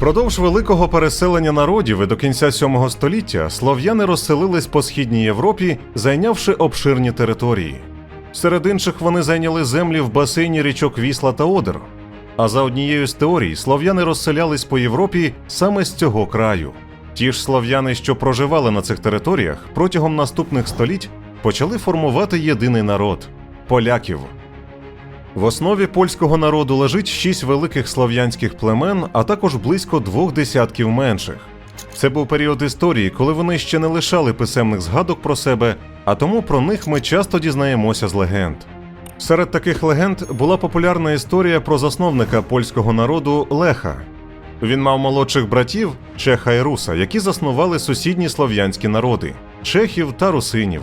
Впродовж великого переселення народів і до кінця 7 століття слов'яни розселились по східній Європі, зайнявши обширні території. Серед інших вони зайняли землі в басейні річок Вісла та Одер. А за однією з теорій, слов'яни розселялись по Європі саме з цього краю. Ті ж слов'яни, що проживали на цих територіях, протягом наступних століть почали формувати єдиний народ поляків. В основі польського народу лежить шість великих слов'янських племен, а також близько двох десятків менших. Це був період історії, коли вони ще не лишали писемних згадок про себе, а тому про них ми часто дізнаємося з легенд. Серед таких легенд була популярна історія про засновника польського народу Леха. Він мав молодших братів Чеха і Руса, які заснували сусідні слов'янські народи чехів та русинів.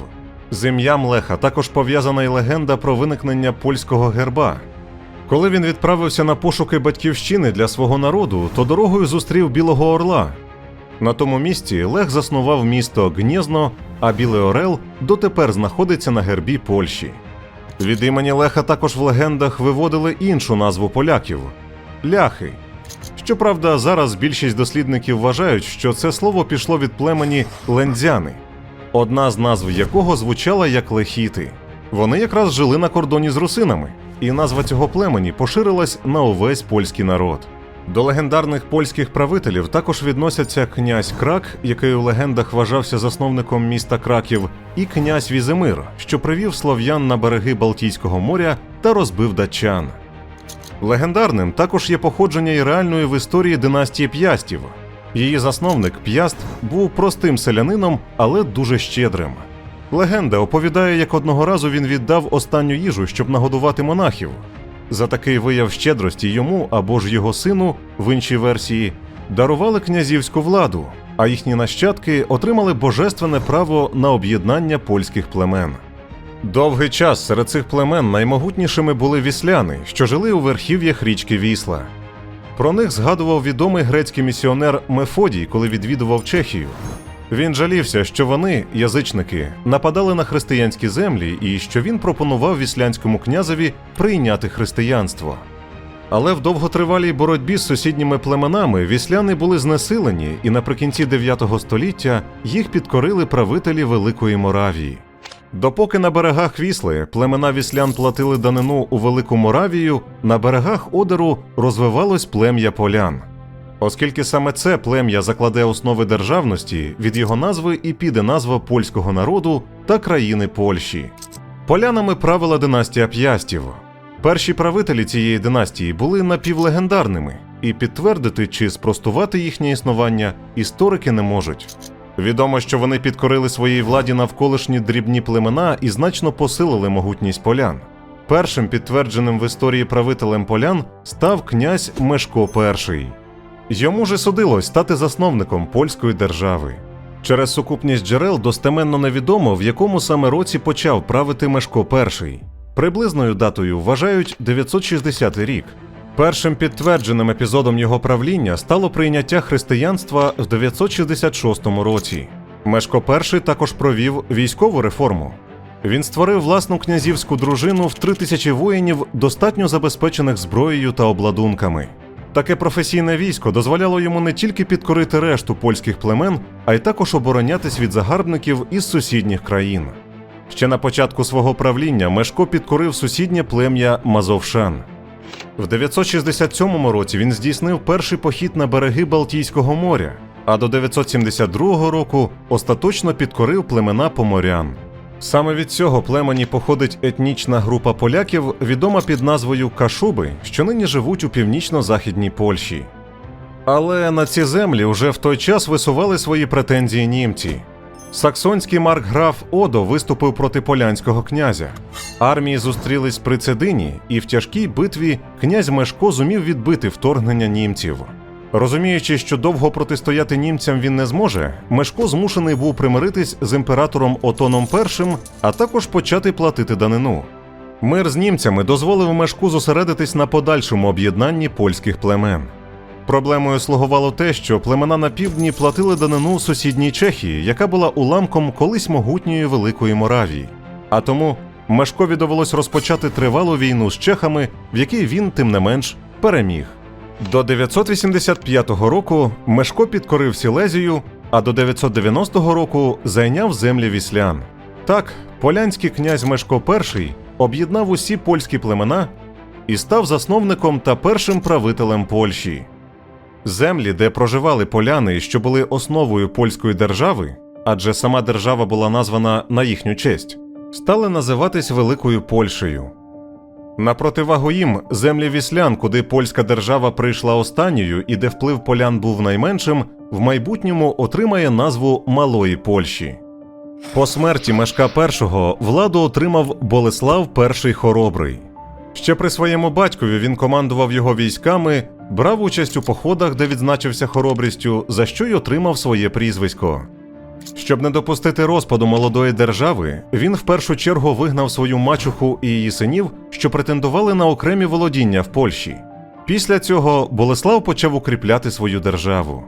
З ім'ям Леха також пов'язана й легенда про виникнення польського герба. Коли він відправився на пошуки батьківщини для свого народу, то дорогою зустрів Білого Орла. На тому місці Лех заснував місто Гнєзно, а Білий Орел дотепер знаходиться на гербі Польщі. Від імені Леха також в легендах виводили іншу назву поляків ляхи. Щоправда, зараз більшість дослідників вважають, що це слово пішло від племені лендзяни, одна з назв якого звучала як лехіти. Вони якраз жили на кордоні з русинами, і назва цього племені поширилась на увесь польський народ. До легендарних польських правителів також відносяться князь Крак, який у легендах вважався засновником міста Краків, і князь Візимир, що привів слов'ян на береги Балтійського моря та розбив датчан. Легендарним також є походження і реальної в історії династії П'ястів. Її засновник П'яст був простим селянином, але дуже щедрим. Легенда оповідає, як одного разу він віддав останню їжу, щоб нагодувати монахів. За такий вияв щедрості йому або ж його сину, в іншій версії, дарували князівську владу, а їхні нащадки отримали божественне право на об'єднання польських племен. Довгий час серед цих племен наймогутнішими були вісляни, що жили у верхів'ях річки Вісла. Про них згадував відомий грецький місіонер Мефодій, коли відвідував Чехію. Він жалівся, що вони, язичники, нападали на християнські землі і що він пропонував віслянському князеві прийняти християнство. Але в довготривалій боротьбі з сусідніми племенами вісляни були знесилені, і наприкінці 9 століття їх підкорили правителі Великої Моравії. Допоки на берегах Вісли племена віслян платили данину у Велику Моравію, на берегах Одеру розвивалось плем'я полян. Оскільки саме це плем'я закладе основи державності, від його назви і піде назва польського народу та країни Польщі. Полянами правила династія П'ястів. Перші правителі цієї династії були напівлегендарними, і підтвердити чи спростувати їхнє існування історики не можуть. Відомо, що вони підкорили своїй владі навколишні дрібні племена і значно посилили могутність полян. Першим підтвердженим в історії правителем полян став князь Мешко І. Йому же судилось стати засновником польської держави. Через сукупність джерел достеменно невідомо, в якому саме році почав правити Мешко І. Приблизною датою вважають 960 рік. Першим підтвердженим епізодом його правління стало прийняття християнства в 966 році. Мешко І також провів військову реформу. Він створив власну князівську дружину в три тисячі воїнів, достатньо забезпечених зброєю та обладунками. Таке професійне військо дозволяло йому не тільки підкорити решту польських племен, а й також оборонятись від загарбників із сусідніх країн. Ще на початку свого правління Мешко підкорив сусіднє плем'я Мазовшан. В 967 році він здійснив перший похід на береги Балтійського моря, а до 972 року остаточно підкорив племена поморян. Саме від цього племені походить етнічна група поляків, відома під назвою Кашуби, що нині живуть у північно-західній Польщі. Але на ці землі вже в той час висували свої претензії німці. Саксонський маркграф Одо виступив проти полянського князя. Армії зустрілись при Цедині, і в тяжкій битві князь Мешко зумів відбити вторгнення німців. Розуміючи, що довго протистояти німцям він не зможе, Мешко змушений був примиритись з імператором Отоном І, а також почати платити данину. Мир з німцями дозволив Мешку зосередитись на подальшому об'єднанні польських племен. Проблемою слугувало те, що племена на півдні платили данину сусідній Чехії, яка була уламком колись могутньої Великої Моравії. А тому Мешкові довелось розпочати тривалу війну з чехами, в якій він, тим не менш, переміг. До 985 року Мешко підкорив Сілезію, а до 990 року зайняв землі віслян. Так, полянський князь Мешко І об'єднав усі польські племена і став засновником та першим правителем Польщі. Землі, де проживали поляни, що були основою польської держави, адже сама держава була названа на їхню честь, стали називатись Великою Польщею. На противагу їм землі віслян, куди польська держава прийшла останньою і де вплив полян був найменшим, в майбутньому отримає назву Малої Польщі. По смерті Мешка І владу отримав Болеслав І Хоробрий. Ще при своєму батькові він командував його військами, брав участь у походах, де відзначився хоробрістю, за що й отримав своє прізвисько. Щоб не допустити розпаду молодої держави, він в першу чергу вигнав свою мачуху і її синів, що претендували на окремі володіння в Польщі. Після цього Болеслав почав укріпляти свою державу.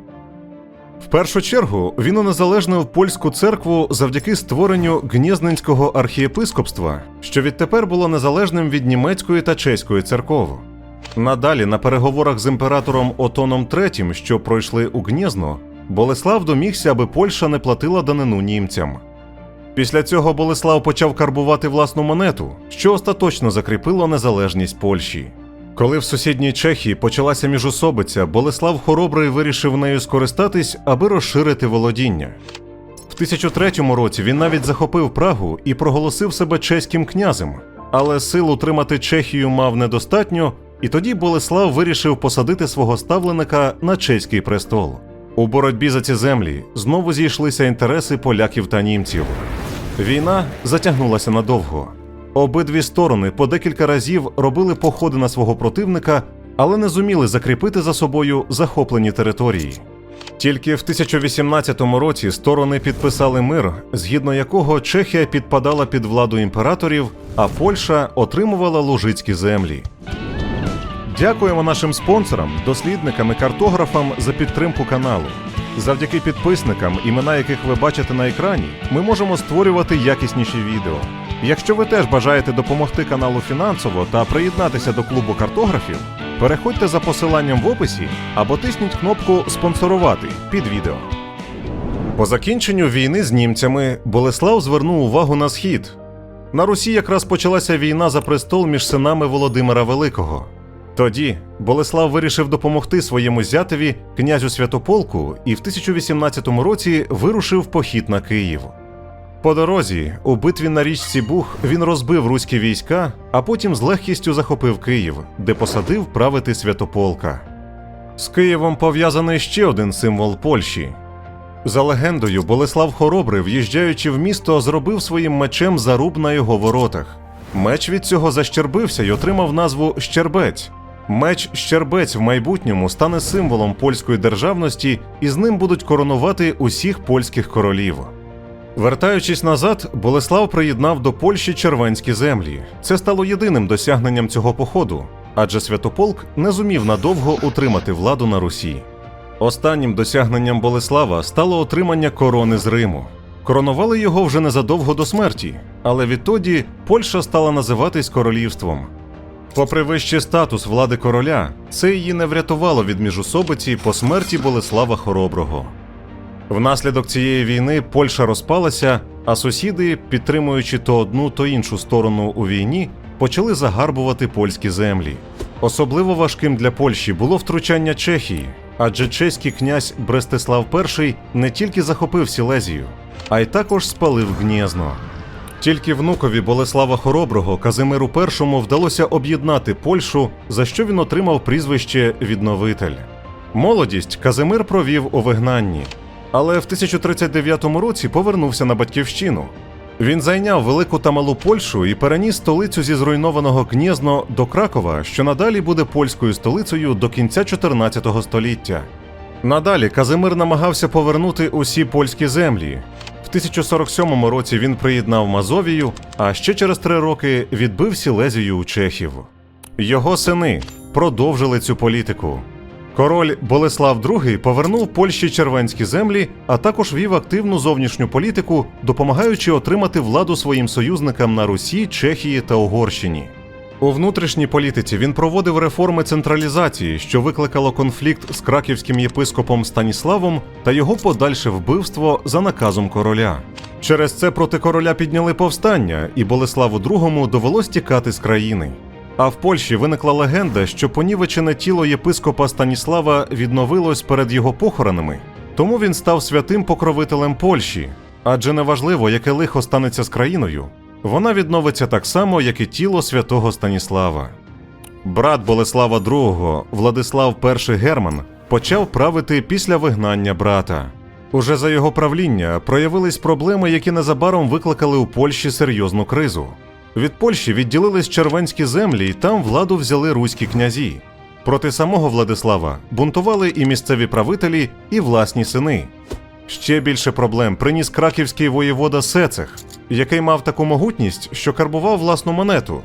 В першу чергу він унезалежнив польську церкву завдяки створенню Гнєзненського архієпископства, що відтепер було незалежним від німецької та чеської церков. Надалі на переговорах з імператором Отоном III, що пройшли у Гнєзно, Болеслав домігся, аби Польща не платила данину німцям. Після цього Болеслав почав карбувати власну монету, що остаточно закріпило незалежність Польщі. Коли в сусідній Чехії почалася міжусобиця, Болеслав Хоробрий вирішив нею скористатись, аби розширити володіння. В 1003 році він навіть захопив Прагу і проголосив себе чеським князем, але сил утримати Чехію мав недостатньо, і тоді Болеслав вирішив посадити свого ставленика на чеський престол. У боротьбі за ці землі знову зійшлися інтереси поляків та німців. Війна затягнулася надовго. Обидві сторони по декілька разів робили походи на свого противника, але не зуміли закріпити за собою захоплені території. Тільки в 1018 році сторони підписали мир, згідно якого Чехія підпадала під владу імператорів, а Польща отримувала лужицькі землі. Дякуємо нашим спонсорам, дослідникам і картографам за підтримку каналу. Завдяки підписникам, імена яких ви бачите на екрані, ми можемо створювати якісніші відео. Якщо ви теж бажаєте допомогти каналу фінансово та приєднатися до клубу картографів, переходьте за посиланням в описі або тисніть кнопку Спонсорувати під відео. По закінченню війни з німцями Болеслав звернув увагу на схід. На Русі якраз почалася війна за престол між синами Володимира Великого. Тоді Болеслав вирішив допомогти своєму зятеві, князю Святополку, і в 1018 році вирушив похід на Київ. По дорозі, у битві на річці Бух, він розбив руські війська, а потім з легкістю захопив Київ, де посадив правити Святополка. З Києвом пов'язаний ще один символ Польщі. За легендою, Болеслав Хоробрий, в'їжджаючи в місто, зробив своїм мечем заруб на його воротах. Меч від цього защербився й отримав назву Щербець. Меч Щербець в майбутньому стане символом польської державності, і з ним будуть коронувати усіх польських королів. Вертаючись назад, Болеслав приєднав до Польщі червенські землі. Це стало єдиним досягненням цього походу, адже Святополк не зумів надовго утримати владу на Русі. Останнім досягненням Болеслава стало отримання корони з Риму. Коронували його вже незадовго до смерті, але відтоді Польща стала називатись королівством. Попри вищий статус влади короля, це її не врятувало від міжусобиці по смерті Болеслава Хороброго. Внаслідок цієї війни Польща розпалася, а сусіди, підтримуючи то одну, то іншу сторону у війні, почали загарбувати польські землі. Особливо важким для Польщі було втручання Чехії, адже чеський князь Брестислав І не тільки захопив Сілезію, а й також спалив Гнєзно. Тільки внукові Болеслава Хороброго Казимиру І вдалося об'єднати Польщу, за що він отримав прізвище Відновитель. Молодість Казимир провів у вигнанні, але в 1039 році повернувся на батьківщину. Він зайняв велику та малу Польщу і переніс столицю зі зруйнованого Гнєзно до Кракова, що надалі буде польською столицею до кінця 14 століття. Надалі Казимир намагався повернути усі польські землі. В 1047 році він приєднав Мазовію, а ще через три роки відбив Сілезію у Чехів. Його сини продовжили цю політику. Король Болеслав II повернув Польщі червенські землі, а також вів активну зовнішню політику, допомагаючи отримати владу своїм союзникам на Русі, Чехії та Угорщині. У внутрішній політиці він проводив реформи централізації, що викликало конфлікт з краківським єпископом Станіславом та його подальше вбивство за наказом короля. Через це проти короля підняли повстання, і Болеславу II довелось тікати з країни. А в Польщі виникла легенда, що понівечене тіло єпископа Станіслава відновилось перед його похоронами, тому він став святим покровителем Польщі. Адже неважливо, яке лихо станеться з країною, вона відновиться так само, як і тіло святого Станіслава. Брат Болеслава II, Владислав І Герман, почав правити після вигнання брата. Уже за його правління проявились проблеми, які незабаром викликали у Польщі серйозну кризу. Від Польщі відділились червенські землі, і там владу взяли руські князі. Проти самого Владислава бунтували і місцеві правителі, і власні сини. Ще більше проблем приніс краківський воєвода Сецех, який мав таку могутність, що карбував власну монету.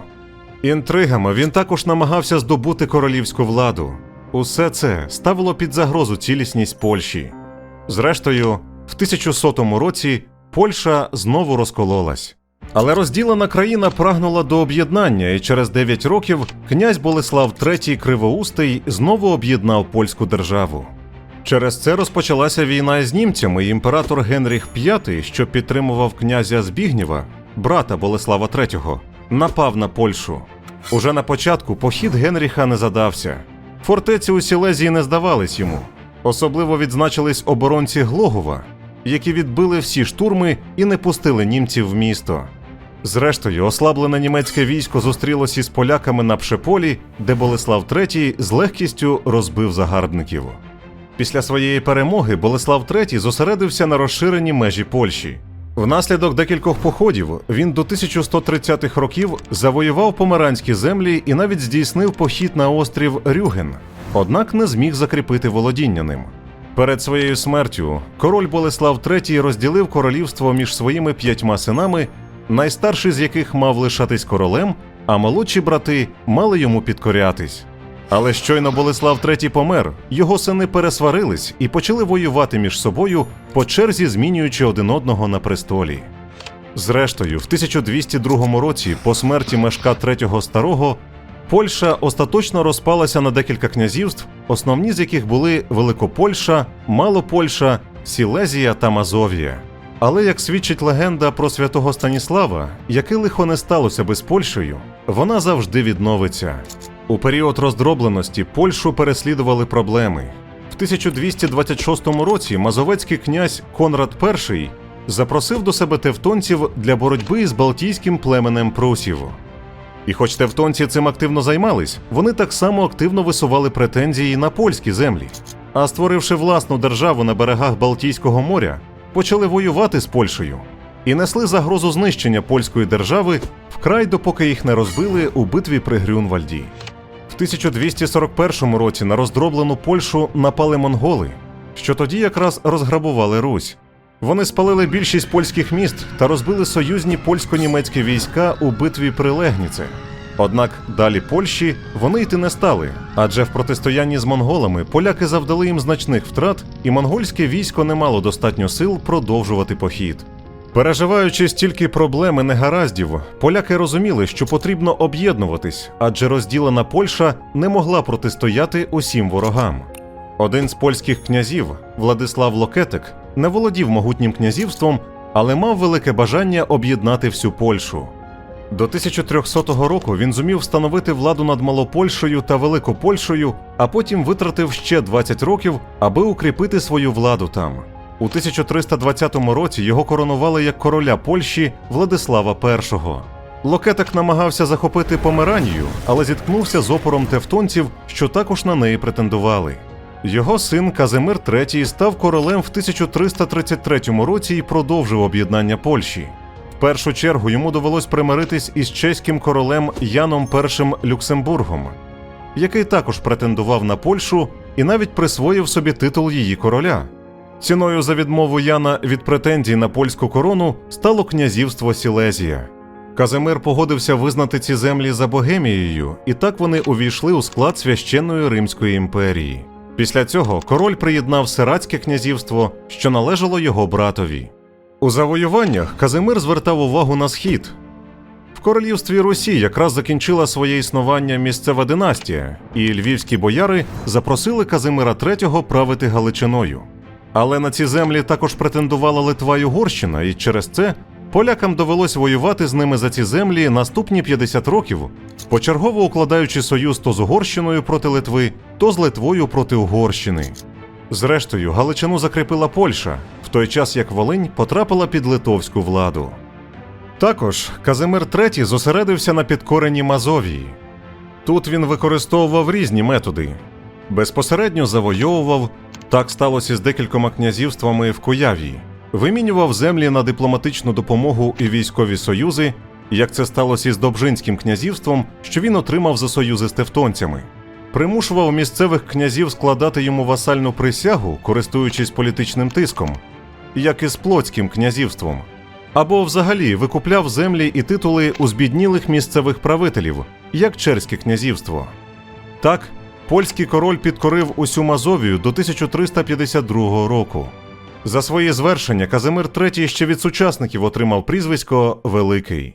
Інтригами він також намагався здобути королівську владу. Усе це ставило під загрозу цілісність Польщі. Зрештою, в 1100 році Польща знову розкололась. Але розділена країна прагнула до об'єднання, і через 9 років князь Болеслав III Кривоустий знову об'єднав польську державу. Через це розпочалася війна з німцями, і імператор Генріх V, що підтримував князя Збігнєва, брата Болеслава III, напав на Польщу. Уже на початку похід Генріха не задався. Фортеці у Сілезії не здавались йому. Особливо відзначились оборонці Глогова, які відбили всі штурми і не пустили німців в місто. Зрештою, ослаблене німецьке військо зустрілося із поляками на Пшеполі, де Болеслав III з легкістю розбив загарбників. Після своєї перемоги Болеслав III зосередився на розширенні межі Польщі. Внаслідок декількох походів він до 1130-х років завоював померанські землі і навіть здійснив похід на острів Рюген, однак не зміг закріпити володіння ним. Перед своєю смертю король Болеслав III розділив королівство між своїми п'ятьма синами, найстарший з яких мав лишатись королем, а молодші брати мали йому підкорятись. Але щойно Болеслав III помер, його сини пересварились і почали воювати між собою, по черзі змінюючи один одного на престолі. Зрештою, в 1202 році, по смерті Мешка III Старого, Польща остаточно розпалася на декілька князівств, основні з яких були Великопольща, Малопольща, Сілезія та Мазовія. Але як свідчить легенда про святого Станіслава, яке лихо не сталося би з Польщею, вона завжди відновиться. У період роздробленості Польщу переслідували проблеми. В 1226 році мазовецький князь Конрад І запросив до себе тевтонців для боротьби з балтійським племенем прусів. І хоч тевтонці цим активно займались, вони так само активно висували претензії на польські землі. А створивши власну державу на берегах Балтійського моря, почали воювати з Польщею і несли загрозу знищення польської держави вкрай допоки їх не розбили у битві при Грюнвальді. В 1241 році на роздроблену Польщу напали монголи, що тоді якраз розграбували Русь. Вони спалили більшість польських міст та розбили союзні польсько-німецькі війська у битві при Легніце. Однак далі Польщі вони йти не стали, адже в протистоянні з монголами поляки завдали їм значних втрат, і монгольське військо не мало достатньо сил продовжувати похід. Переживаючи стільки проблем і негараздів, поляки розуміли, що потрібно об'єднуватись, адже розділена Польща не могла протистояти усім ворогам. Один з польських князів, Владислав Локетик, не володів могутнім князівством, але мав велике бажання об'єднати всю Польщу. До 1300 року він зумів встановити владу над Малопольщею та Великопольщею, а потім витратив ще 20 років, аби укріпити свою владу там. У 1320 році його коронували як короля Польщі Владислава І. Локетик намагався захопити Померанію, але зіткнувся з опором тевтонців, що також на неї претендували. Його син Казимир III став королем в 1333 році і продовжив об'єднання Польщі. Першу чергу йому довелось примиритись із чеським королем Яном І Люксембургом, який також претендував на Польщу і навіть присвоїв собі титул її короля. Ціною за відмову Яна від претензій на польську корону стало князівство Сілезія. Казимир погодився визнати ці землі за Богемією, і так вони увійшли у склад священної Римської імперії. Після цього король приєднав Сирацьке князівство, що належало його братові. У завоюваннях Казимир звертав увагу на схід. В королівстві Русі якраз закінчила своє існування місцева династія, і львівські бояри запросили Казимира III правити Галичиною. Але на ці землі також претендувала Литва й Угорщина, і через це полякам довелось воювати з ними за ці землі наступні 50 років, почергово укладаючи союз то з Угорщиною проти Литви, то з Литвою проти Угорщини. Зрештою, Галичину закріпила Польща, той час як Волинь потрапила під литовську владу. Також Казимир III зосередився на підкоренні Мазовії. Тут він використовував різні методи. Безпосередньо завойовував, так сталося з декількома князівствами в Куявії, вимінював землі на дипломатичну допомогу і військові союзи, як це сталося із Добжинським князівством, що він отримав за союзи з тевтонцями. Примушував місцевих князів складати йому васальну присягу, користуючись політичним тиском, як і з Плотським князівством, або взагалі викупляв землі і титули у збіднілих місцевих правителів, як Черське князівство. Так, польський король підкорив усю Мазовію до 1352 року. За свої звершення Казимир III ще від сучасників отримав прізвисько Великий.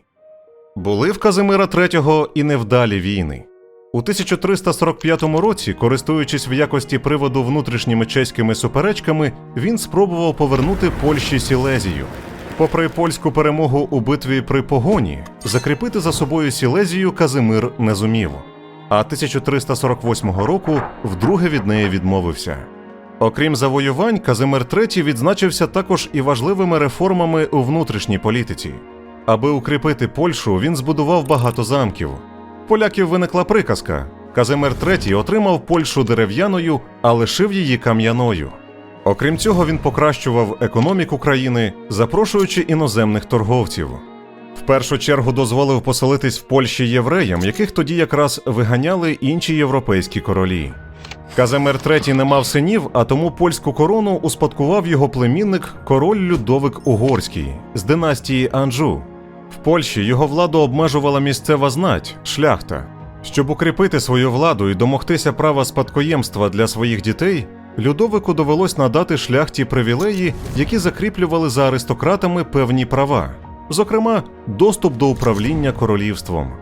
Були в Казимира III і невдалі війни. У 1345 році, користуючись в якості приводу внутрішніми чеськими суперечками, він спробував повернути Польщі Сілезію. Попри польську перемогу у битві при Погоні, закріпити за собою Сілезію Казимир не зумів. А 1348 року вдруге від неї відмовився. Окрім завоювань, Казимир III відзначився також і важливими реформами у внутрішній політиці. Аби укріпити Польщу, він збудував багато замків. Поляків виникла приказка: Казимир III отримав Польщу дерев'яною, а лишив її кам'яною. Окрім цього, він покращував економіку країни, запрошуючи іноземних торговців. В першу чергу дозволив поселитись в Польщі євреям, яких тоді якраз виганяли інші європейські королі. Казимир III не мав синів, а тому польську корону успадкував його племінник король Людовик Угорський з династії Анжу. В Польщі його владу обмежувала місцева знать, шляхта. Щоб укріпити свою владу і домогтися права спадкоємства для своїх дітей, Людовику довелось надати шляхті привілеї, які закріплювали за аристократами певні права, зокрема, доступ до управління королівством.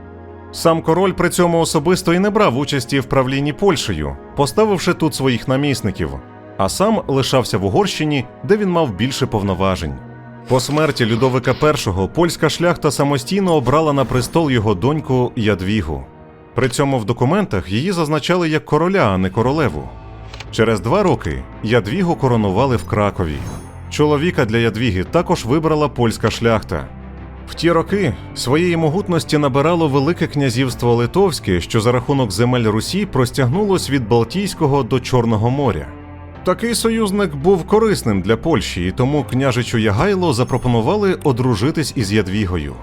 Сам король при цьому особисто і не брав участі в правлінні Польщею, поставивши тут своїх намісників, а сам лишався в Угорщині, де він мав більше повноважень. По смерті Людовика І польська шляхта самостійно обрала на престол його доньку Ядвігу. При цьому в документах її зазначали як короля, а не королеву. Через два роки Ядвігу коронували в Кракові. Чоловіка для Ядвіги також вибрала польська шляхта. В ті роки своєї могутності набирало Велике князівство Литовське, що за рахунок земель Русі простягнулось від Балтійського до Чорного моря. Такий союзник був корисним для Польщі, і тому княжичу Ягайло запропонували одружитись із Ядвігою.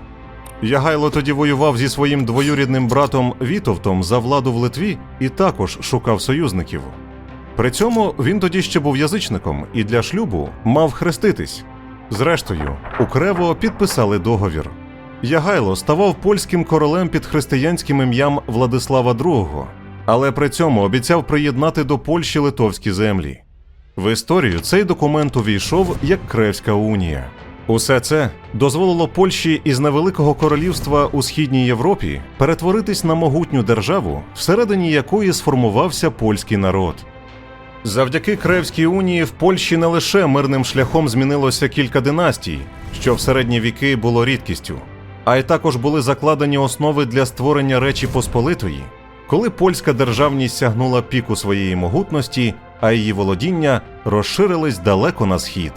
Ягайло тоді воював зі своїм двоюрідним братом Вітовтом за владу в Литві і також шукав союзників. При цьому він тоді ще був язичником і для шлюбу мав хреститись. Зрештою, у Крево підписали договір. Ягайло ставав польським королем під християнським ім'ям Владислава II, але при цьому обіцяв приєднати до Польщі литовські землі. В історію цей документ увійшов як Кревська унія. Усе це дозволило Польщі із невеликого королівства у східній Європі перетворитись на могутню державу, всередині якої сформувався польський народ. Завдяки Кревській унії в Польщі не лише мирним шляхом змінилося кілька династій, що в середні віки було рідкістю, а й також були закладені основи для створення Речі Посполитої, коли польська державність сягнула піку своєї могутності, а її володіння розширились далеко на схід.